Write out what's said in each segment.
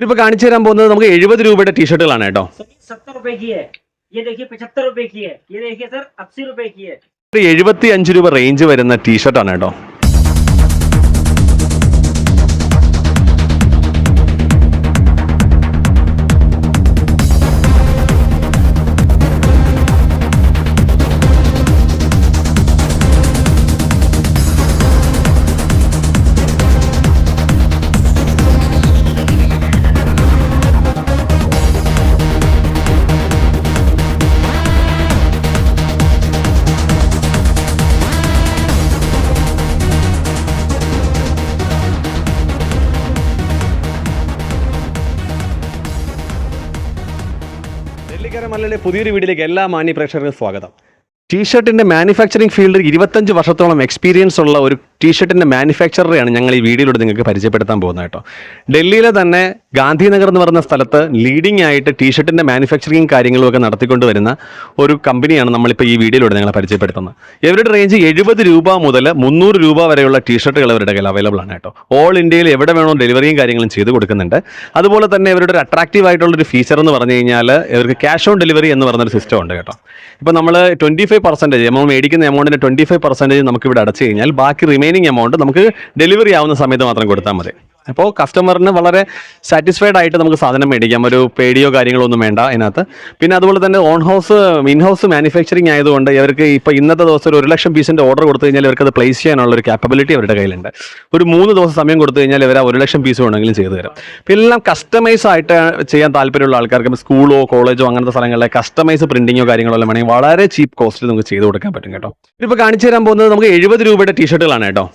ഇപ്പൊ കാണിച്ചു തരാൻ പോകുന്നത് നമുക്ക് എഴുപത് രൂപയുടെ ടീഷർട്ടുകളാണ് കേട്ടോ सत्तर रुपए की है ये देखिए पचहत्तर रुपए की है ये देखिए सर अस्सी रुपए की है ഒരു എഴുപത്തി അഞ്ച് രൂപ റേഞ്ച് വരുന്ന ടീഷർട്ടാണ് കേട്ടോ മല്ലയുടെ പുതിയൊരു വീഡിയോയിലേക്ക് എല്ലാ മാന്യ പ്രേക്ഷകർക്കും സ്വാഗതം. ടീഷർട്ടിന്റെ മാനുഫാക്ചറിംഗ് ഫീൽഡിൽ ഇരുപത്തഞ്ച് വർഷത്തോളം എക്സ്പീരിയൻസ് ഉള്ള ഒരു ടീഷർട്ടിന്റെ മാനുഫാക്ചററെയാണ് ഞങ്ങൾ ഈ വീഡിയോയിലൂടെ നിങ്ങൾക്ക് പരിചയപ്പെടുത്താൻ പോകുന്നത് കേട്ടോ. ഡൽഹിയിലെ തന്നെ ഗാന്ധിനഗർ എന്ന് പറയുന്ന സ്ഥലത്ത് ലീഡിംഗ് ആയിട്ട് ടീഷർട്ടിന്റെ മാനുഫാക്ചറിങ് കാര്യങ്ങളും ഒക്കെ നടത്തിക്കൊണ്ട് വരുന്ന ഒരു കമ്പനിയാണ് നമ്മളിപ്പോൾ ഈ വീഡിയോയിലൂടെ നിങ്ങളെ പരിചയപ്പെടുത്തുന്നത്. ഇവരുടെ റേഞ്ച് എഴുപത് രൂപ മുതൽ മുന്നൂറ് രൂപ വരെയുള്ള ടീഷർട്ടുകൾ ഇവരുടെ കയ്യിൽ അവൈലബിൾ ആണ് കേട്ടോ. ഓൾ ഇന്ത്യയിൽ എവിടെ വേണോ ഡെലിവറിയും കാര്യങ്ങളും ചെയ്ത് കൊടുക്കുന്നുണ്ട്. അതുപോലെ തന്നെ ഇവരുടെ ഒരു അട്രാക്റ്റീവ് ആയിട്ടുള്ള ഒരു ഫീച്ചർ എന്ന് പറഞ്ഞു കഴിഞ്ഞാൽ ഇവർക്ക് ക്യാഷ് ഓൺ ഡെലിവറി എന്ന് പറഞ്ഞൊരു സിസ്റ്റം ഉണ്ട് കേട്ടോ. ഇപ്പോൾ നമ്മൾ ട്വന്റി ഫൈവ് പെർസെന്റേജ് നമ്മൾ മേടിക്കുന്ന എമൗണ്ടിന്റെ ട്വന്റി ഫൈവ് പെർസെന്റേജ് നമുക്ക് ഇവിടെ അടച്ചു കഴിഞ്ഞാൽ ബാക്കി റിമൈനിങ് എമൗണ്ട് നമുക്ക് ഡെലിവറി ആവുന്ന സമയത്ത് മാത്രം കൊടുത്താൽ മതി. അപ്പോൾ കസ്റ്റമറിന് വളരെ സാറ്റിസ്ഫൈഡ് ആയിട്ട് നമുക്ക് സാധനം മേടിക്കാം. ഒരു പേടിയോ കാര്യങ്ങളോ ഒന്നും വേണ്ട അതിനകത്ത്. പിന്നെ അതുപോലെ തന്നെ own house in house manufacturing ആയതുകൊണ്ട് ഇവർക്ക് ഇപ്പോൾ ഇന്നത്തെ ദിവസം ഒരു ലക്ഷം പീസിന്റെ ഓർഡർ കൊടുത്തു കഴിഞ്ഞാൽ ഇവർക്ക് അത് പ്ലേസ് ചെയ്യാനുള്ള ഒരു കാപ്പബിലിറ്റി അവരുടെ കയ്യിലുണ്ട്. ഒരു മൂന്ന് ദിവസം സമയം കൊടുത്തു കഴിഞ്ഞാൽ ഇവർ ആ ഒരു ലക്ഷം പീസ് വേണമെങ്കിലും ചെയ്തു തരും. പിന്നെ എല്ലാം കസ്റ്റമൈസ് ആയിട്ട് ചെയ്യാൻ താല്പര്യമുള്ള ആൾക്കാർക്ക് സ്കൂളോ കോളേജോ അങ്ങനത്തെ സ്ഥലങ്ങളിലെ കസ്റ്റമൈസ് പ്രിന്റിങ്ങോ കാര്യങ്ങളോ എല്ലാം വേണമെങ്കിൽ വളരെ ചീപ്പ് കോസ്റ്റിൽ നമുക്ക് ചെയ്ത് കൊടുക്കാൻ പറ്റും കേട്ടോ. ഇപ്പോൾ കാണിച്ചു തരാൻ പോകുന്നത് നമുക്ക് എഴുപത് രൂപയുടെ ടീഷർട്ടുകളാണ് കേട്ടോ.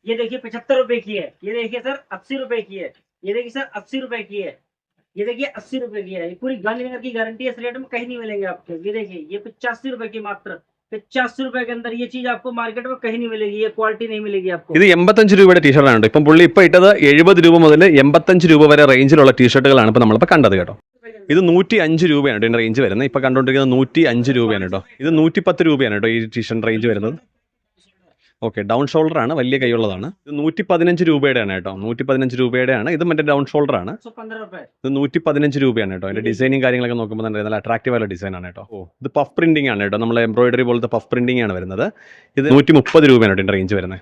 सत्तर रुपए की है ये देखिए पचहत्तर रुपए की है ये देखिए सर अस्सी रुपए की है ये देखिए सर अस्सी रुपए की है ये देखिए अस्सी रुपए की है ये पूरी गांधीनगर की गारंटी है इस रेट में कहीं नहीं मिलेंगे आपको ये देखिए ये पचासी रुपए की मात्र पचासी रुपए के अंदर ये चीज आपको मार्केट में कहीं नहीं मिलेगी ये क्वालिटी नहीं मिलेगी आपको ഇത് എൺപത്തഞ്ച് രൂപയുടെ ടീഷർട്ടാണ് കേട്ടോ ഇപ്പം പുള്ളി ഇപ്പോൾ ഇട്ടത് എഴുപത് രൂപ മുതൽ എൺപത്തഞ്ച് രൂപ വരെ റേഞ്ചിലുള്ള ടീഷർട്ടുകളാണ് ഇപ്പോൾ നമ്മളിപ്പോൾ കണ്ടത് കേട്ടോ ഇത് നൂറ്റി അഞ്ച് രൂപയാണ് കേട്ടോ ഇതിൻ്റെ റേഞ്ച് വരുന്നത് ഇപ്പോൾ കണ്ടുകൊണ്ടിരിക്കുന്നത് നൂറ്റി അഞ്ച് രൂപയാണ് കേട്ടോ ഇത് നൂറ്റി പത്ത് രൂപയാണ് കേട്ടോ ഈ ടീഷർട്ട് റേഞ്ച് വരുന്നത് ഓക്കെ ഡൗൺ ഷോൾഡർ ആണ് വലിയ കൈയുള്ളതാണ്. ഇത് നൂറ്റി പതിനഞ്ച് രൂപയുടെയാണ് കേട്ടോ. നൂറ്റി പതിനഞ്ച് രൂപയുടെയാണ്. ഇത് മറ്റേ ഡൗൺ ഷോൾഡർ ആണ്. ഇത് നൂറ്റി പതിനഞ്ച് രൂപയാണ് കേട്ടോ. അതിന്റെ ഡിസൈനും കാര്യങ്ങളൊക്കെ നോക്കുമ്പോൾ തന്നെ നല്ല അട്രാക്റ്റീവ് ആയ ഡിസൈൻ ആണ് കേട്ടോ. ഓ. ഇത് പഫ് പ്രിന്റിംഗ് ആണ് കേട്ടോ. നമ്മൾ എംബ്രോയിഡറി പോലത്തെ പഫ് പ്രിന്റിംഗ് ആണ് വരുന്നത്. ഇത് നൂറ്റി മുപ്പത് രൂപയാണ് കേട്ടോ റേഞ്ച് വരുന്നത്.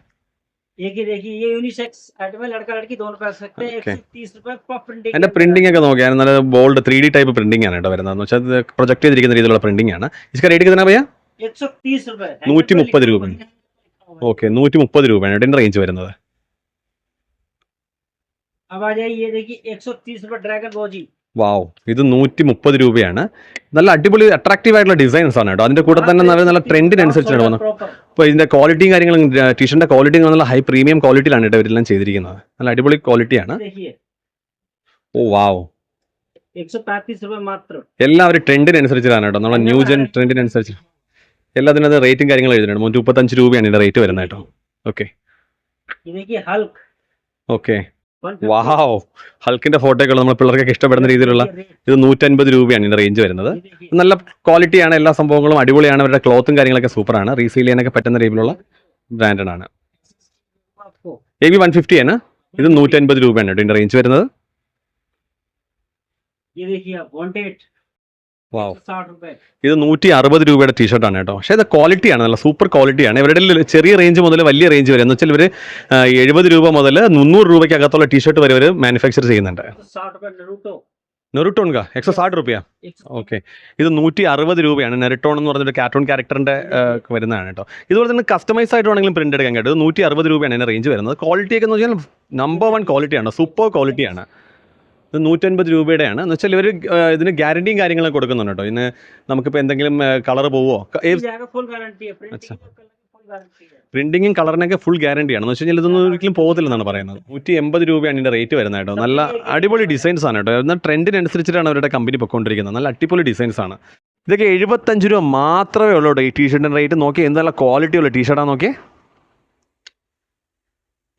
എന്റെ പ്രിന്റിംഗ് ഒക്കെ നോക്കിയാൽ നല്ല bold three D type printing ആണ് കേട്ടോ വരുന്നത്. വെച്ചാൽ പ്രൊജക്ട് ചെയ്തിരിക്കുന്ന രീതിയിലുള്ള പ്രിന്റിംഗ് ആണ്. ഇസ്കാ റേറ്റ് കിട്ടുന്ന നൂറ്റി മുപ്പത് രൂപ. ഓക്കെ നൂറ്റി മുപ്പത് രൂപയാണ് ഇതിന്റെ റേഞ്ച് വരുന്നത്. വാവ് ഇത് നൂറ്റി മുപ്പത് രൂപയാണ്. നല്ല അടിപൊളി അട്രാക്റ്റീവ് ആയിട്ടുള്ള ഡിസൈൻസ് ആണ് കേട്ടോ. അതിന്റെ കൂടെ തന്നെ നല്ല നല്ല ട്രെൻഡിനനുസരിച്ചാണ് വന്നത് അപ്പൊ ഇതിന്റെ ക്വാളിറ്റിയും കാര്യങ്ങളും ടീഷർട്ടിന്റെ ക്വാളിറ്റി നല്ല ഹൈ പ്രീമിയം ക്വാളിറ്റിയിലാണ് കേട്ടോ ഇവരെല്ലാം ചെയ്തിരിക്കുന്നത്. നല്ല അടിപൊളി ക്വാളിറ്റിയാണ് ഓ വാവ് എല്ലാവരും ട്രെൻഡിനനുസരിച്ചിട്ടാണ് കേട്ടോ. നമ്മളെ ന്യൂജൻ ട്രെൻഡിനനുസരിച്ച് എല്ലാത്തിനും അത് റേറ്റും കാര്യങ്ങളും എഴുതുന്നുണ്ട് മുന്നൂറ്റി മുപ്പത്തഞ്ച് രൂപയാണ് ഇതിന്റെ റേറ്റ് വരുന്നത് കേട്ടോ. ഓക്കെ ഓക്കെ വാഹാവ് ഹൾക്കിന്റെ ഫോട്ടോയൊക്കെ നമ്മൾ പിള്ളേർക്കൊക്കെ ഇഷ്ടപ്പെടുന്ന രീതിയിലുള്ള ഇത് നൂറ്റൻപത് രൂപയാണ് ഇതിന്റെ റേഞ്ച് വരുന്നത്. നല്ല ക്വാളിറ്റിയാണ് എല്ലാ സംഭവങ്ങളും അടിപൊളിയാണ്. അവരുടെ ക്ലോത്തും കാര്യങ്ങളൊക്കെ സൂപ്പറാണ് റീസെയിൽ ചെയ്യാനൊക്കെ പറ്റുന്ന രീതിയിലുള്ള ബ്രാൻഡഡ് ആണ്. എ ബി വൺ ഫിഫ്റ്റി ആണ്. ഇത് നൂറ്റൻപത് രൂപയാണ് കേട്ടോ ഇതിന്റെ റേഞ്ച് വരുന്നത്. ഇത് നൂറ്റി അറുപത് രൂപയുടെ ടീഷർട്ടാണ് കേട്ടോ. പക്ഷേ ഇത് ക്വാളിറ്റിയാണ് നല്ല സൂപ്പർ ക്വാളിറ്റിയാണ് ഇവരുടെ ചെറിയ റേഞ്ച് മുതൽ വലിയ റേഞ്ച് വരെ. എന്ന് വെച്ചാൽ ഇവർ എഴുപത് രൂപ മുതൽ മുന്നൂറ് രൂപയ്ക്ക് രൂപയ്ക്കകത്തുള്ള ടീഷർട്ട് വരെ ഇവർ മാനുഫാക്ചർ ചെയ്യുന്നുണ്ട്. നെറുട്ടോൺ കാ എക്സോ സാഡ് റുപ്യ ഓക്കെ ഇത് നൂറ്റി അറുപത് രൂപയാണ്. നെറിട്ടോൺ എന്ന് പറഞ്ഞൊരു കാർട്ടൂൺ ക്യാരക്ടറിന്റെ വരുന്നതാണ് കേട്ടോ. ഇതുപോലെ തന്നെ കസ്റ്റമൈസ് ആയിട്ടാണെങ്കിലും പ്രിന്റ് എടുക്കാൻ കേട്ടോ. ഇത് നൂറ്റി അറുപത് രൂപയാണ് എന്റെ റേഞ്ച് വരുന്നത്. ക്വാളിറ്റിയൊക്കെ എന്ന് വെച്ചാൽ നമ്പർ വൺ ക്വാളിറ്റിയാണ് സൂപ്പർ ക്വാളിറ്റിയാണ് ഇത് നൂറ്റൻപത് രൂപയുടെയാണ്. എന്ന് വെച്ചാൽ ഇവർ ഇതിന് ഗ്യാരണ്ടിയും കാര്യങ്ങളും കൊടുക്കുന്നുണ്ട് കേട്ടോ. ഇന്ന് നമുക്കിപ്പോൾ എന്തെങ്കിലും കളർ പോവോ? പ്രിന്റിങ്ങും കളറിനൊക്കെ ഫുൾ ഗ്യാരണ്ടിയാണ് എന്ന് വെച്ച് കഴിഞ്ഞാൽ ഇതൊന്നും ഒരിക്കലും പോകത്തില്ലെന്നാണ് പറയുന്നത്. നൂറ്റി എൺപത് രൂപയാണ് ഇതിന്റെ റേറ്റ് വരുന്നത് കേട്ടോ. നല്ല അടിപൊളി ഡിസൈൻസ് ആണ് കേട്ടോ. എന്നാൽ ട്രെൻഡിനനുസരിച്ചിട്ടാണ് അവരുടെ കമ്പനി പൊയ്ക്കൊണ്ടിരിക്കുന്നത് നല്ല അടിപൊളി ഡിസൈൻസ് ആണ്. ഇതൊക്കെ എഴുപത്തഞ്ച് രൂപ മാത്രമേ ഉള്ളൂ കേട്ടോ ഈ ടീഷർട്ടിന്റെ റേറ്റ് നോക്കി എന്തെല്ലാം ക്വാളിറ്റിയുള്ള ടീഷർട്ടാണ് നോക്കിയേ.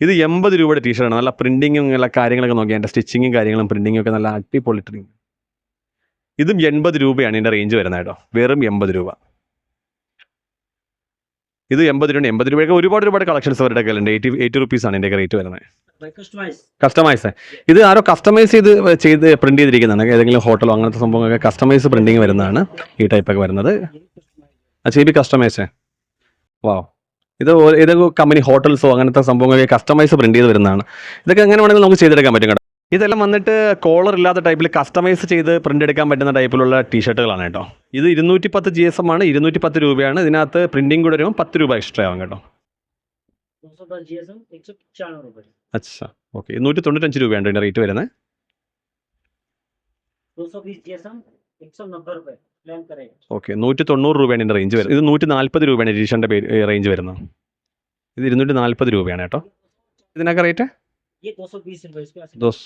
ഇത് എൺപത് രൂപയുടെ ടീഷർട്ടാണ് നല്ല പ്രിന്റിങ്ങും നല്ല കാര്യങ്ങളൊക്കെ നോക്കി അതിന്റെ സ്റ്റിച്ചിങ്ങും കാര്യങ്ങളും പ്രിന്റിങ്ങും ഒക്കെ നല്ല അടിപൊളി ട്രിങ് ഇതും എൺപത് രൂപയാണ് ഇതിന്റെ റേഞ്ച് വരുന്നത് കേട്ടോ. വെറും എൺപത് രൂപ. ഇത് എൺപത് രൂപ എൺപത് രൂപയൊക്കെ ഒരുപാട് ഒരുപാട് കളക്ഷൻസ് അവരുടെ കയ്യിലുണ്ട്. എയ്റ്റി എയ്റ്റി റുപ്പീസാണ് ഇതിന്റെ റേറ്റ് വരുന്നത്. കസ്റ്റമൈസ് ഇത് ആരോ കസ്റ്റമൈസ് ചെയ്ത് ചെയ്ത് പ്രിന്റ് ചെയ്തിരിക്കുന്നതാണ്. ഏതെങ്കിലും ഹോട്ടലോ അങ്ങനത്തെ സംഭവങ്ങളൊക്കെ കസ്റ്റമൈസ് പ്രിന്റിങ് വരുന്നതാണ് ഈ ടൈപ്പൊക്കെ വരുന്നത്. ആ ചേബി കസ്റ്റമൈസ് വാ ഇത് ഏതൊക്കെ കമ്പനി ഹോട്ടൽസോ അങ്ങനത്തെ സംഭവങ്ങളൊക്കെ കസ്റ്റമൈസ് പ്രിന്റ് ചെയ്ത് വരുന്നതാണ്. ഇതൊക്കെ എങ്ങനെ വേണമെങ്കിലും നമുക്ക് ചെയ്തെടുക്കാൻ പറ്റും കേട്ടോ. ഇതെല്ലാം വന്നിട്ട് കോളർ ഇല്ലാത്ത ടൈപ്പിൽ കസ്റ്റമൈസ് ചെയ്ത് പ്രിന്റ് എടുക്കാൻ പറ്റുന്ന ടൈപ്പിലുള്ള ടീഷർട്ടുകളാണ് കേട്ടോ. ഇത് ഇരുന്നൂറ്റി പത്ത് ജി എസ് എം ആണ് ഇരുന്നൂറ്റി പത്ത് രൂപയാണ്. ഇതിനകത്ത് പ്രിന്റിംഗ് കൂടെ വരുമ്പോൾ പത്ത് രൂപ എക്സ്ട്രാ ആവും കേട്ടോ. അച്ഛാ ഓക്കെ ഇരുന്നൂറ്റി തൊണ്ണൂറ്റഞ്ച് രൂപയാണ് ഇതിന്റെ റേറ്റ് വരുന്നത്. दो सौ बीस जीएसएम एक सौ नब्बे रुपये प्लान करेगा ഓക്കെ നൂറ്റി തൊണ്ണൂറ് രൂപയാണ് ഇതിൻ്റെ റേഞ്ച് വരുന്നത് ഇത് നൂറ്റി നാൽപ്പത് രൂപയാണ് ടീഷർട്ടിൻ്റെ റേഞ്ച് വരുന്നത് ഇത് ഇരുന്നൂറ്റി നാൽപ്പത് രൂപയാണ് കേട്ടോ ഇതിനൊക്കെ റേറ്റ് ये दो सौ बीस रुपये इसके पास ദോസ്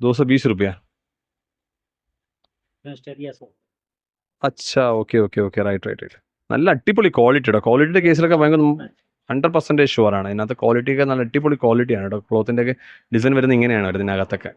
ദോസ് ബീസ് രൂപ स्टेरिया सो അച്ഛാ okay okay okay right right right നല്ല അടിപൊളി ക്വാളിറ്റി കേട്ടോ ക്വാളിറ്റിയുടെ കേസിലൊക്കെ ഭയങ്കര ഹൺഡ്രഡ് പെർസെൻറ്റേജ് ഷുവർ ആണ് ഇതിനകത്ത് ക്വാളിറ്റി ഒക്കെ നല്ല അടിപൊളി ക്വാളിറ്റിയാണ് കേട്ടോ ക്ലോത്തിൻ്റെ ഒക്കെ ഡിസൈൻ വരുന്നത് ഇങ്ങനെയാണ് വരുന്നത്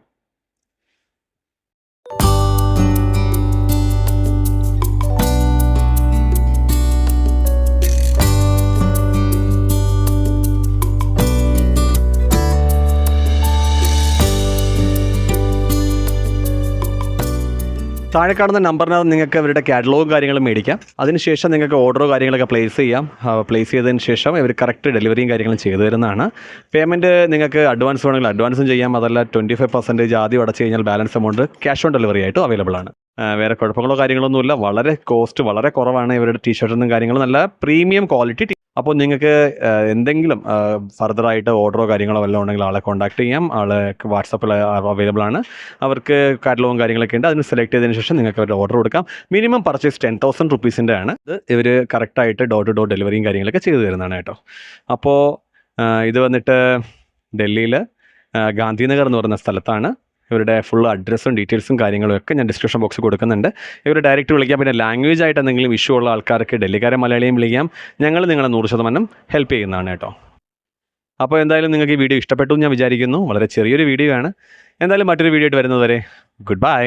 താഴെ കാണുന്ന നമ്പറിനകത്ത് നിങ്ങൾക്ക് അവരുടെ കാറ്റലോഗും കാര്യങ്ങളും മേടിക്കാം. അതിനുശേഷം നിങ്ങൾക്ക് ഓർഡറോ കാര്യങ്ങളൊക്കെ പ്ലേസ് ചെയ്യാം. പ്ലേസ് ചെയ്തതിന് ശേഷം ഇവർ കറക്റ്റ് ഡെലിവറിയും കാര്യങ്ങളും ചെയ്തു തരുന്നതാണ്. പേയ്മെന്റ് നിങ്ങൾക്ക് അഡ്വാൻസ് വേണമെങ്കിൽ അഡ്വാൻസും ചെയ്യാം. അതല്ല ട്വന്റി ഫൈവ് പെർസെന്റേജ് ആദ്യം അടച്ചു കഴിഞ്ഞാൽ balance amount cash on delivery ആയിട്ടും അവൈലബിൾ ആണ്. വേറെ കുഴപ്പങ്ങളോ കാര്യങ്ങളൊന്നുമില്ല വളരെ കോസ്റ്റ് വളരെ കുറവാണ് ഇവരുടെ ടീഷർട്ടും കാര്യങ്ങളും. നല്ല പ്രീമിയം ക്വാളിറ്റി അപ്പോൾ നിങ്ങൾക്ക് എന്തെങ്കിലും ഫർദർ ആയിട്ട് ഓർഡറോ കാര്യങ്ങളോ വല്ലതും ഉണ്ടെങ്കിൽ ആളെ കോൺടാക്ട് ചെയ്യാം. ആളെ വാട്സപ്പിൽ അവൈലബിൾ ആണ്. അവർക്ക് കാറ്റലോഗും കാര്യങ്ങളൊക്കെ ഉണ്ട്. അതിന് സെലക്ട് ചെയ്തതിന് ശേഷം നിങ്ങൾക്ക് അവരുടെ ഓർഡർ കൊടുക്കാം. മിനിമം പർച്ചേസ് ടെൻ തൗസൻഡ് റുപ്പീസിന്റെ ആണ്. ഇത് ഇവർ കറക്റ്റായിട്ട് ഡോർ ടു ഡോർ ഡെലിവറിയും കാര്യങ്ങളൊക്കെ ചെയ്തു തരുന്നതാണ് കേട്ടോ. അപ്പോൾ ഇത് വന്നിട്ട് ഡൽഹിയിൽ ഗാന്ധിനഗർ എന്ന് പറയുന്ന സ്ഥലത്താണ്. ഇവരുടെ ഫുൾ അഡ്രസ്സും ഡീറ്റെയിൽസും കാര്യങ്ങളും ഒക്കെ ഞാൻ ഡിസ്ക്രിപ്ഷൻ ബോക്സിൽ കൊടുക്കുന്നുണ്ട്. ഇവർ ഡയറക്റ്റ് വിളിക്കാം പിന്നെ ലാംഗ്വേജ് ആയിട്ട് എന്തെങ്കിലും ഇഷ്യൂ ഉള്ള ആൾക്കാർക്ക് ഡൽഹിക്കാരെ മലയാളിയും വിളിക്കാം. ഞങ്ങൾ നിങ്ങളെ നൂറ് ശതമാനം ഹെൽപ്പ് ചെയ്യുന്നതാണ് കേട്ടോ. അപ്പോൾ എന്തായാലും നിങ്ങൾക്ക് ഈ വീഡിയോ ഇഷ്ടപ്പെട്ടു എന്ന് ഞാൻ വിചാരിക്കുന്നു. വളരെ ചെറിയൊരു വീഡിയോ ആണ്. എന്തായാലും മറ്റൊരു വീഡിയോ ആയിട്ട് വരുന്നതുവരെ ഗുഡ് ബൈ